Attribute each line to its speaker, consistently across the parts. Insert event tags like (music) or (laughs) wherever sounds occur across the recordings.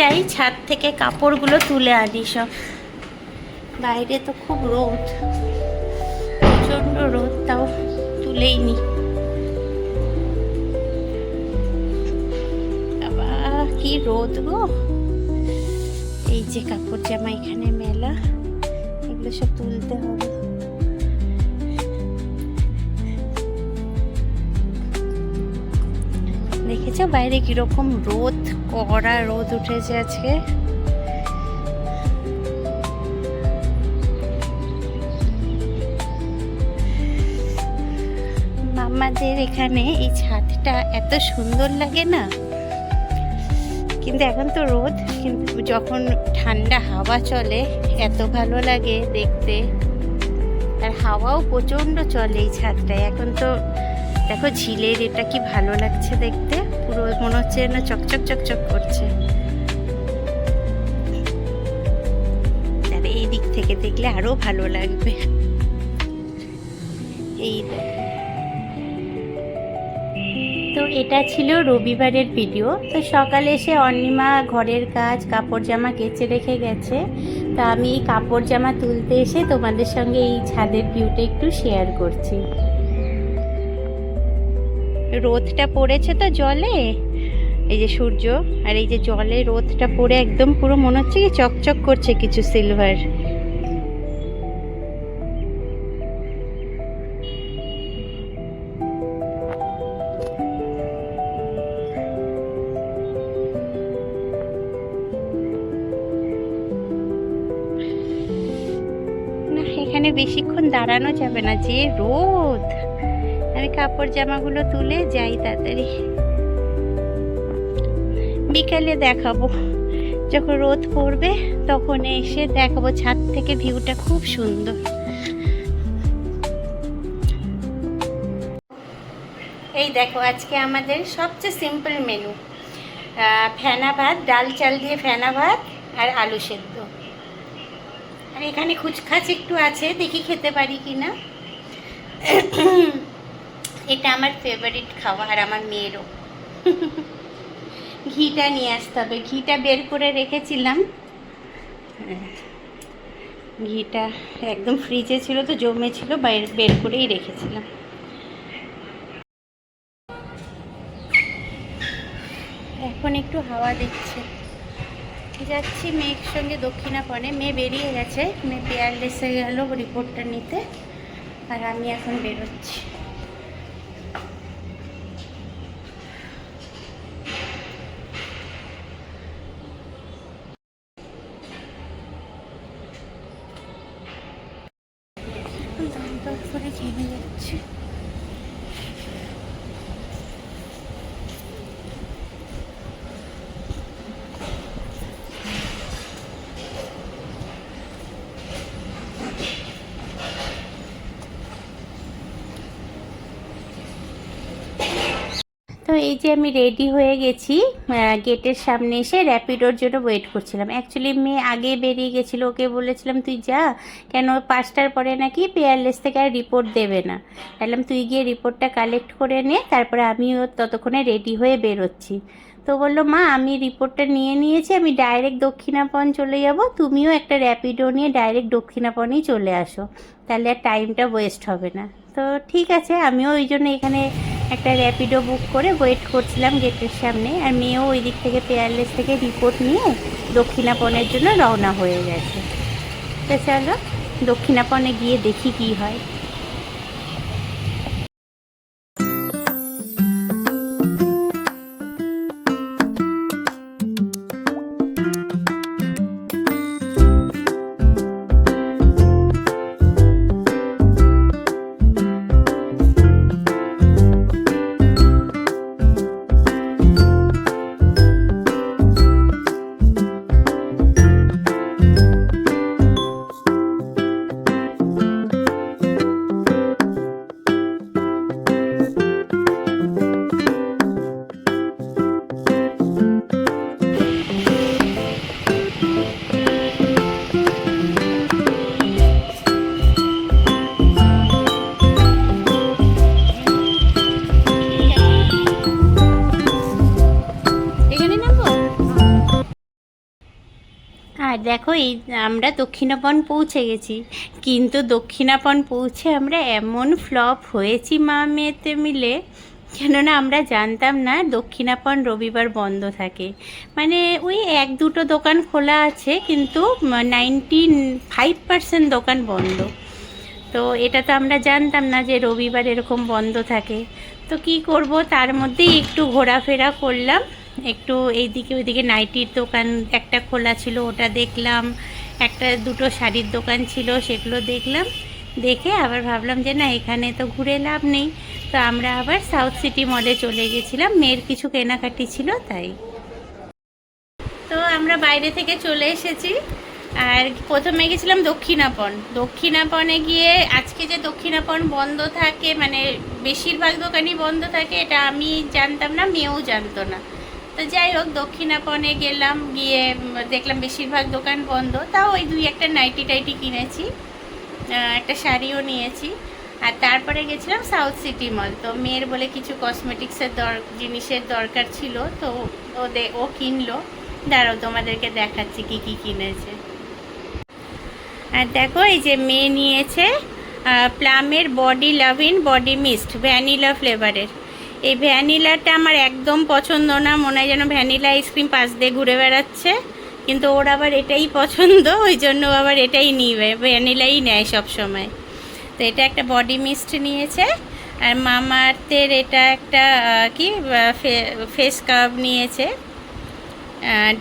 Speaker 1: যাই, ছাদ থেকে কাপড়গুলো তুলে আনি সব। বাইরে তো খুব রোদ। প্রচণ্ড রোদ, তাও তুলেই নি। কি রোদ গো। এই যে কাপড় জামা এখানে মেলা, এগুলো সব তুলতে হবে। দেখেছ বাইরে কীরকম রোদ, কড়া রোদ উঠেছে আজকে। মামাদের এখানে এই ছাদটা এত সুন্দর লাগে না? কিন্তু এখন তো রোদ, কিন্তু যখন ঠান্ডা হাওয়া চলে, এত ভালো লাগে দেখতে। আর হাওয়াও প্রচণ্ড চলে এই ছাদটায়, এখন তো দেখো ঝিলের এটা কি ভালো লাগছে দেখতে? পুরো মনে হচ্ছে না চকচক চকচক করছে। এই দিক থেকে দেখলে আরও ভালো লাগবে। এই তো এটা ছিল রবিবারের ভিডিও। তো সকালে এসে অর্ণিমা ঘরের কাজ, কাপড় জামা কেচে রেখে গেছে। তা আমি কাপড় জামা তুলতে এসে তোমাদের সঙ্গে এই ছাদের ভিউটা একটু শেয়ার করছি। রোদটা পড়েছে তো জলে? এই যে সূর্য আর এই যে জলে রোদটা পড়ে একদম পুরো মনে হচ্ছে কি চকচক করছে কিছু সিলভার এখানে বেশিক্ষণ দাঁড়ানো যাবে না, যে রোদ। আমি কাপড় জামাগুলো তুলে যাই তাড়াতাড়ি। বিকালে দেখাবো। যখন রোদ পড়বে তখন এসে দেখাবো ছাদ থেকে ভিউটা খুব সুন্দর। এই দেখো আজকে আমাদের সবচেয়ে সিম্পল মেনু ফেনা ভাত, ডাল চাল দিয়ে ফেনা ভাত আর আলু সেদ্ধ। আর এখানে খুচখাচ একটু আছে, দেখি খেতে পারি কি না এটা আমার ফেভারিট খাবার আমার মেয়েরও। (laughs) ঘিটা নিয়ে আসতে হবে। ঘিটা বের করে রেখেছিলাম। ঘিটা একদম ফ্রিজে ছিল তো, জমে ছিল, বাইরে, বের করেই রেখেছিলাম। এখন একটু হাওয়া দিচ্ছে। যাচ্ছি মেয়ের সঙ্গে দক্ষিণাপনে মেয়ে বেরিয়ে গেছে। মেয়ে পেয়ারলেসে গেল রিপোর্টটা নিতে। আর আমি এখন বেরোচ্ছি দাম দর করে ঘেমে যাচ্ছে তো এই যে আমি রেডি হয়ে গেছি গেটের সামনে এসে র্যাপিডোর জন্য ওয়েট করছিলাম। অ্যাকচুয়ালি মেয়ে আগে বেরিয়ে গেছিল, ওকে বলেছিলাম, তুই যা, কেন পাঁচটার পরে নাকি পেয়ারলেস থেকে আর রিপোর্ট দেবে না? বললাম, তুই গিয়ে রিপোর্টটা কালেক্ট করে নে, তারপরে আমিও ততক্ষণে রেডি হয়ে বেরোচ্ছি। তো বলল, মা, আমি রিপোর্টটা নিয়ে নিয়েছি, আমি ডাইরেক্ট দক্ষিণাপন চলে যাব, তুমিও একটা র্যাপিডো নিয়ে ডাইরেক্ট দক্ষিণাপনেই চলে আসো। তাহলে আর টাইমটা ওয়েস্ট হবে না। তো ঠিক আছে, আমিও ওই জন্য এখানে একটা র্যাপিডো বুক করে ওয়েট করছিলাম গেটের সামনে। আর মেয়েও ওই দিক থেকে পেয়ারলেস থেকে রিপোর্ট নিয়ে দক্ষিণাপনের জন্য রওনা হয়ে গেছে। তো চলো দক্ষিণাপনে গিয়ে দেখি কি হয়। দেখো, এই আমরা দক্ষিণাপন পৌঁছে গেছি। কিন্তু দক্ষিণাপন পৌঁছে আমরা এমন ফ্লপ হয়েছি মা মেয়েতে মিলে, কেননা আমরা জানতাম না দক্ষিণাপন রবিবার বন্ধ থাকে। মানে ওই এক দুটো দোকান খোলা আছে, কিন্তু নাইনটি ফাইভ পার্সেন্ট দোকান বন্ধ। তো এটা তো আমরা জানতাম না যে রবিবার এরকম বন্ধ থাকে। তো কি করব, তার মধ্যেই একটু ঘোরাফেরা করলাম। একটু এইদিকে ওইদিকে নাইটির দোকান, একটা খোলা ছিল, ওটা দেখলাম। একটা দুটো শাড়ির দোকান ছিল, সেগুলো দেখলাম। দেখে আবার ভাবলাম যে না, এখানে তো ঘুরে লাভ নেই। তো আমরা আবার সাউথ সিটি মলে চলে গেছিলাম। মেয়ের কিছু কেনাকাটি ছিল, তাই। তো আমরা বাইরে থেকে চলে এসেছি। আর প্রথমে গেছিলাম দক্ষিণাপন। দক্ষিণাপনে গিয়ে আজকে যে দক্ষিণাপন বন্ধ থাকে মানে বেশিরভাগ দোকানই বন্ধ থাকে, এটা আমি জানতাম না, মেয়েও জানতো না। তো যাই হোক, দক্ষিণাপনে গেলাম, গিয়ে দেখলাম বেশিরভাগ দোকান বন্ধ। তাও ওই দুই একটা নাইটি টাইটি কিনেছি একটা শাড়িও নিয়েছি। আর তারপরে গেছিলাম সাউথ সিটি মল। তো মেয়ের বলে কিছু কসমেটিক্সের দর, জিনিসের দরকার ছিল, তো ও দে- ও কিনলো। দাঁড়াও, তোমাদেরকে দেখাচ্ছি কি কি কিনেছে। আর দেখো, এই যে মেয়ে নিয়েছে প্লামের body lovin, body mist, vanilla ফ্লেভারের। এই ভ্যানিলাটা আমার একদম পছন্দ না। মনে হয় যেন ভ্যানিলা আইসক্রিম পাশ দিয়ে ঘুরে বেড়াচ্ছে। কিন্তু ওর আবার এটাই পছন্দ, ওই জন্য আবার এটাই নিবে। ভ্যানিলাই নেয় সব সময় তো এটা একটা বডি মিস্ট নিয়েছে। আর মামার্থের এটা একটা কি ফেস কার্ভ নিয়েছে।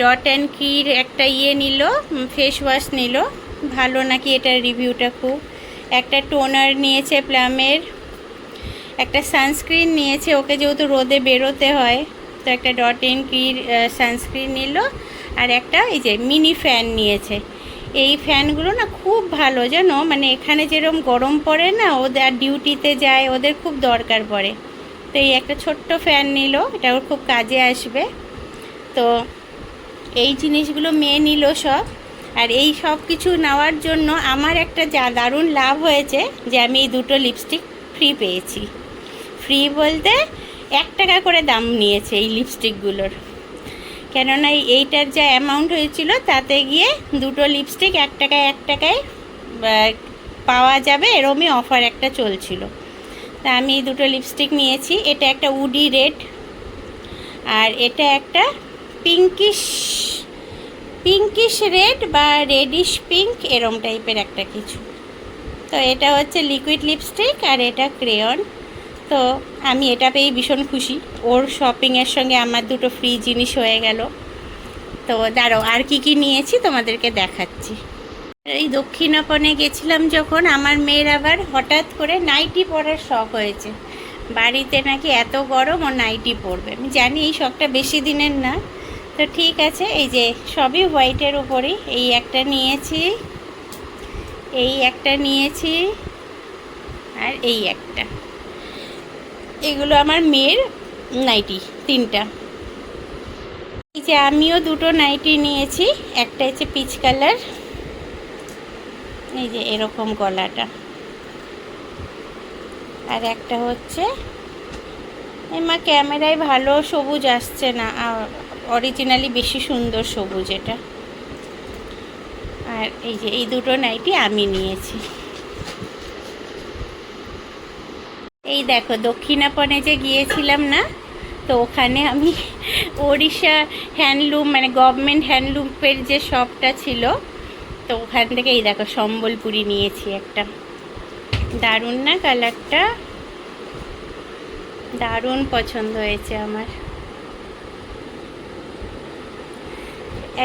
Speaker 1: ডট অ্যান্ড কির একটা ইয়ে নিল ফেস ওয়াশ নিল। ভালো নাকি এটার রিভিউটা খুব। একটা টোনার নিয়েছে প্লামের। একটা সানস্ক্রিন নিয়েছে, ওকে যেহেতু রোদে বেরোতে হয়, তো একটা ডট অ্যান্ড কির সানস্ক্রিন নিল, আর একটা এই যে মিনি ফ্যান নিয়েছে। এই ফ্যানগুলো না খুব ভালো, জানো? মানে এখানে যেরকম গরম পড়ে না, ওদের ডিউটিতে যায়, ওদের খুব দরকার পড়ে। তো এই একটা ছোট্ট ফ্যান নিল, এটা ওর খুব কাজে আসবে। তো এই জিনিসগুলো মেয়ে নিল সব, আর এই সব কিছু নেওয়ার জন্য আমার একটা যা দারুণ লাভ হয়েছে যে আমি এই দুটো লিপস্টিক ফ্রি পেয়েছি। ফ্রি বলতে এক টাকা করে দাম নিয়েছে এই লিপস্টিকগুলোর কেননা এইটার যা অ্যামাউন্ট হয়েছিল, তাতে গিয়ে দুটো লিপস্টিক এক টাকায় এক টাকায় পাওয়া যাবে, এরমই অফার একটা চলছিল। তা আমি দুটো লিপস্টিক নিয়েছি। এটা একটা উডি রেড, আর এটা একটা পিঙ্কিশ পিঙ্কিশ রেড বা রেডিশ পিঙ্ক এরম টাইপের একটা কিছু। তো এটা হচ্ছে লিকুইড লিপস্টিক আর এটা ক্রেয়ন তো আমি এটা পেয়ে ভীষণ খুশি। ওর শপিংয়ের সঙ্গে আমার দুটো ফ্রি জিনিস হয়ে গেল। তো দাঁড়াও, আর কি কি নিয়েছি তোমাদেরকে দেখাচ্ছি। এই দক্ষিণাপনে গেছিলাম যখন, আমার মেয়ের আবার হঠাৎ করে নাইটি পরার শখ হয়েছে। বাড়িতে নাকি এত গরম ও নাইটি পরবে। আমি জানি এই শখটা বেশি দিনের না। তো ঠিক আছে, এই যে সবই হোয়াইটের উপরেই। এই একটা নিয়েছি, এই একটা নিয়েছি, আর এই একটা। এগুলো আমার মেয়ের নাইটি, তিনটা। এই যে আমিও দুটো নাইটি নিয়েছি, একটা হচ্ছে পিচ কালার, এই যে এরকম গলাটা। আর একটা হচ্ছে এমা ক্যামেরায় ভালো সবুজ আসছে না অরিজিনালি বেশি সুন্দর সবুজ এটা। আর এই যে এই দুটো নাইটি আমি নিয়েছি। এই দেখো, দক্ষিণাপনে যে গিয়েছিলাম না, তো ওখানে আমি ওড়িশা হ্যান্ডলুম মানে গভর্নমেন্ট হ্যান্ডলুমের যে শপটা ছিল, তো ওখান থেকে এই দেখো সম্বলপুরি নিয়েছি একটা। দারুণ না কালারটা? দারুণ পছন্দ হয়েছে আমার।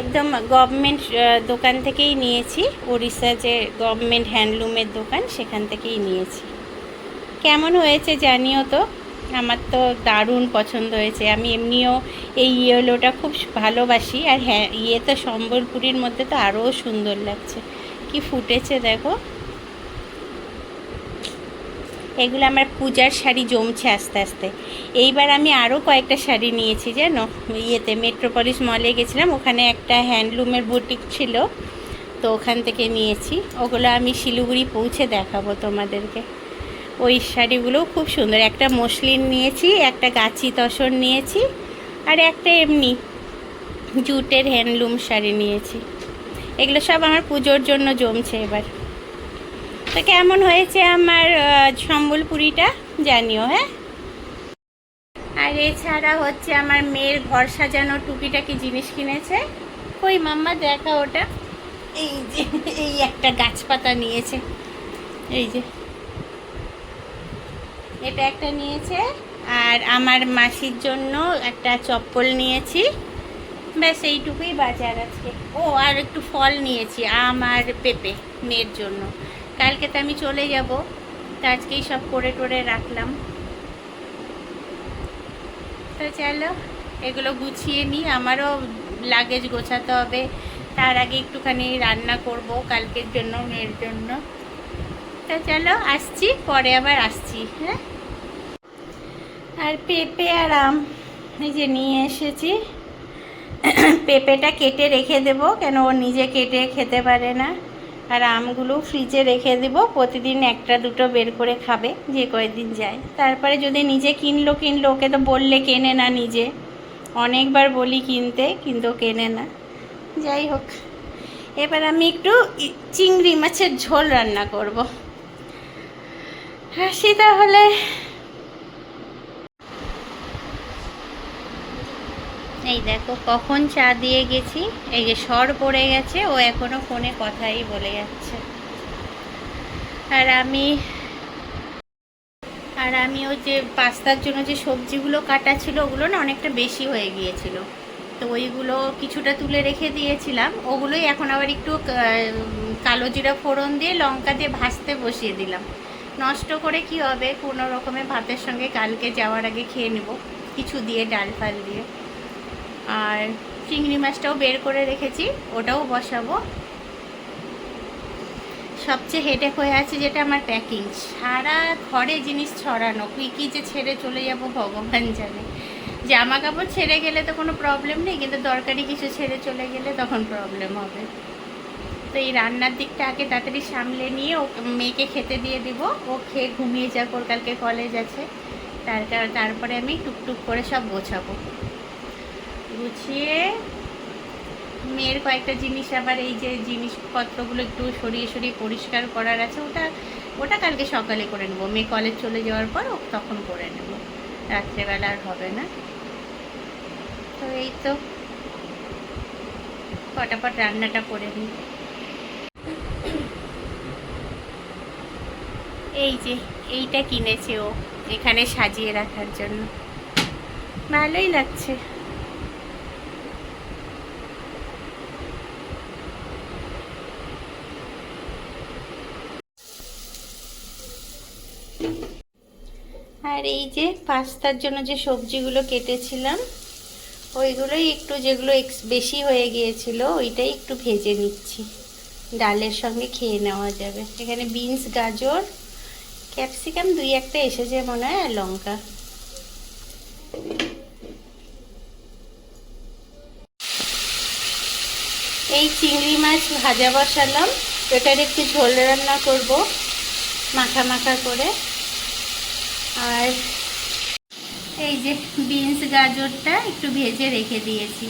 Speaker 1: একদম গভর্নমেন্ট দোকান থেকেই নিয়েছি উড়িষ্যা যে গভর্নমেন্ট হ্যান্ডলুমের দোকান, সেখান থেকেই নিয়েছি। কেমন হয়েছে জানিও তো? আমার তো দারুণ পছন্দ হয়েছে। আমি এমনিও এই ইয়েলোটা খুব ভালোবাসি। আর হ্যাঁ ইয়ে তো সম্বলপুরীর মধ্যে তো আরও সুন্দর লাগছে। কি ফুটেছে দেখো। এগুলো আমার পূজার শাড়ি জমছে আস্তে আস্তে। এইবার আমি আরও কয়েকটা শাড়ি নিয়েছি, জানো? ইয়েতে মেট্রোপলিস মলে গেছিলাম, ওখানে একটা হ্যান্ডলুমের বুটিক ছিল, তো ওখান থেকে নিয়েছি। ওগুলো আমি শিলিগুড়ি পৌঁছে দেখাবো তোমাদেরকে। ওই শাড়িগুলোও খুব সুন্দর। একটা মসলিন নিয়েছি, একটা গাছি তসর নিয়েছি, আর একটা এমনি জুটের হ্যান্ডলুম শাড়ি নিয়েছি। এগুলো সব আমার পুজোর জন্য জমছে এবার। তো কেমন হয়েছে আমার সম্বলপুরিটা জানিও হ্যাঁ? আর এছাড়া হচ্ছে আমার মেয়ের ঘর সাজানো টুকিটাকি জিনিস কিনেছে? ওই মাম্মা, দেখা ওটা। এই যে, এই একটা গাছপাতা নিয়েছে। এই যে। এটা একটা নিয়েছে। আর আমার মাসির জন্য একটা চপ্পল নিয়েছি। ব্যাস, এইটুকুই বাজার আজকে। ও, আর একটু ফল নিয়েছি, আম আর পেঁপে মেয়ের জন্য। কালকে তো আমি চলে যাব, তো আজকেই সব করে টোরে রাখলাম। তো চলো, এগুলো গুছিয়ে নিই, আমারও লাগেজ গোছাতে হবে। তার আগে একটুখানি রান্না করব, কালকের জন্য, মেয়ের জন্য। তো চলো, আসছি, পরে আবার আসছি হ্যাঁ? আর পেঁপে আর আম, এই যে নিয়ে এসেছি। পেঁপেটা কেটে রেখে দেবো, কেন ও নিজে কেটে খেতে পারে না। আর আমগুলো ফ্রিজে রেখে দেবো, প্রতিদিন একটা দুটো বের করে খাবে, যে কয়েকদিন যায়। তারপরে যদি নিজে কিনলো কিনলো, ওকে তো বললে কেনে না নিজে। অনেকবার বলি কিনতে, কিন্তু কেনে না। যাই হোক, এবার আমি একটু চিংড়ি মাছের ঝোল রান্না করব। হাসি তাহলে এই দেখো, কখন চা দিয়ে গেছি? এই যে সর পড়ে গেছে, ও এখনও ফোনে কথাই বলে যাচ্ছে। আর আমি আর আমি ওই যে পাস্তার জন্য যে সবজিগুলো কাটা ছিল, ওগুলো না অনেকটা বেশি হয়ে গিয়েছিল। তো ওইগুলো কিছুটা তুলে রেখে দিয়েছিলাম। ওগুলোই এখন আবার একটু কালো জিরা ফোড়ন দিয়ে লঙ্কা দিয়ে ভাজতে বসিয়ে দিলাম। নষ্ট করে কি হবে? কোনো রকমের ভাতের সঙ্গে কালকে যাওয়ার আগে খেয়ে নেব। কিছু দিয়ে ডাল ফাল দিয়ে। আর চিংড়ি মাছটাও বের করে রেখেছি, ওটাও বসাবো। সবচেয়ে হেডেক হয়ে আছে যেটা আমার প্যাকিং সারা ঘরে জিনিস ছড়ানো, কী কী যে ছেড়ে চলে যাব ভগবান জানে। জামা কাপড় ছেড়ে গেলে তো কোনো প্রবলেম নেই, কিন্তু দরকারি কিছু ছেড়ে চলে গেলে তখন প্রবলেম হবে। তো এই রান্নার দিকটা আগে তাড়াতাড়ি সামলে নিয়ে ও মেয়েকে খেতে দিয়ে দিব। ও খেয়ে ঘুমিয়ে যাক, ওর কালকে কলেজ আছে। তার তারপরে আমি টুকটুক করে সব গোছাবো। গুছিয়ে মেয়ের কয়েকটা জিনিস আবার এই যে জিনিসপত্রগুলো একটু সরিয়ে সরিয়ে পরিষ্কার করার আছে, ওটা ওটা কালকে সকালে করে নেব। মেয়ে কলেজ চলে যাওয়ার পর তখন করে নেব। রাত্রেবেলা আর হবে না। তো এই তো ফটাফট রান্নাটা করে নিই। এই যে, এইটা কিনেছে ও, এখানে সাজিয়ে রাখার জন্য। ভালোই লাগছে। আর এই যে পাস্তার জন্য যে সবজিগুলো কেটেছিলাম, ওইগুলোই একটু যেগুলো এক্স বেশি হয়ে গিয়েছিল, ওইটাই একটু ভেজে নিচ্ছি। ডালের সঙ্গে খেয়ে নেওয়া যাবে। এখানে বিনস, গাজর, ক্যাপসিকাম দুই একটা এসেছে মনে হয়, আর লঙ্কা। এই চিংড়ি মাছ ভাজা বসালাম। এটার একটু ঝোল রান্না করব, মাখা মাখা করে। আর এই যে বিনস গাজরটা একটু ভেজে রেখে দিয়েছি।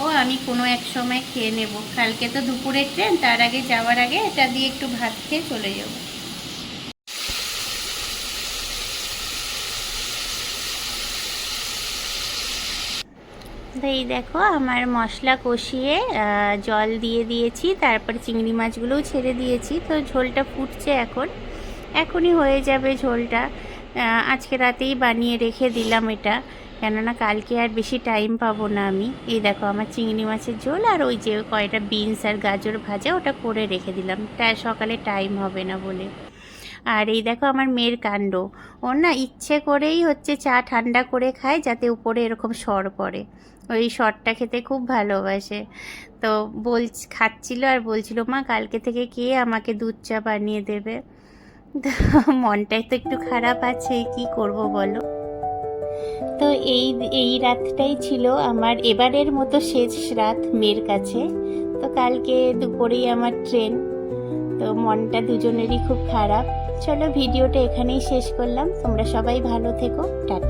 Speaker 1: ও আমি কোনো এক সময় খেয়ে নেব। কালকে তো দুপুরের ট্রেন, তার আগে যাওয়ার আগে এটা দিয়ে একটু ভাত খেয়ে চলে যাব। এই দেখো, আমার মশলা কষিয়ে জল দিয়ে দিয়েছি, তারপর চিংড়ি মাছগুলোও ছেড়ে দিয়েছি। তো ঝোলটা ফুটছে এখন। এখনই হয়ে যাবে ঝোলটা। আজকে রাতেই বানিয়ে রেখে দিলাম এটা। কেননা কালকে আর বেশি টাইম পাবো না আমি। এই দেখো, আমার চিংড়ি মাছের ঝোল আর ওই যে কয়টা বিনস আর গাজর ভাজা, ওটা করে রেখে দিলাম। তা সকালে টাইম হবে না বলে। আর এই দেখো, আমার মেয়ের কাণ্ড। ওর না ইচ্ছে করেই হচ্ছে চা ঠান্ডা করে খায়, যাতে উপরে এরকম সর পড়ে। ওই সরটা খেতে খুব ভালোবাসে। তো বল খাচ্ছিল আর বলছিল, মা, কালকে থেকে কে আমাকে দুধ চা বানিয়ে দেবে? (laughs) মনটাই তো একটু খারাপ আছে, কি করব বলো? তো এই এই রাতটাই ছিল আমার এবারের মতো শেষ রাত মেয়ের কাছে। তো কালকে দুপুরেই আমার ট্রেন। তো মনটা দুজনেরই খুব খারাপ। চলো ভিডিওটা এখানেই শেষ করলাম। তোমরা সবাই ভালো থেকো। টাটা।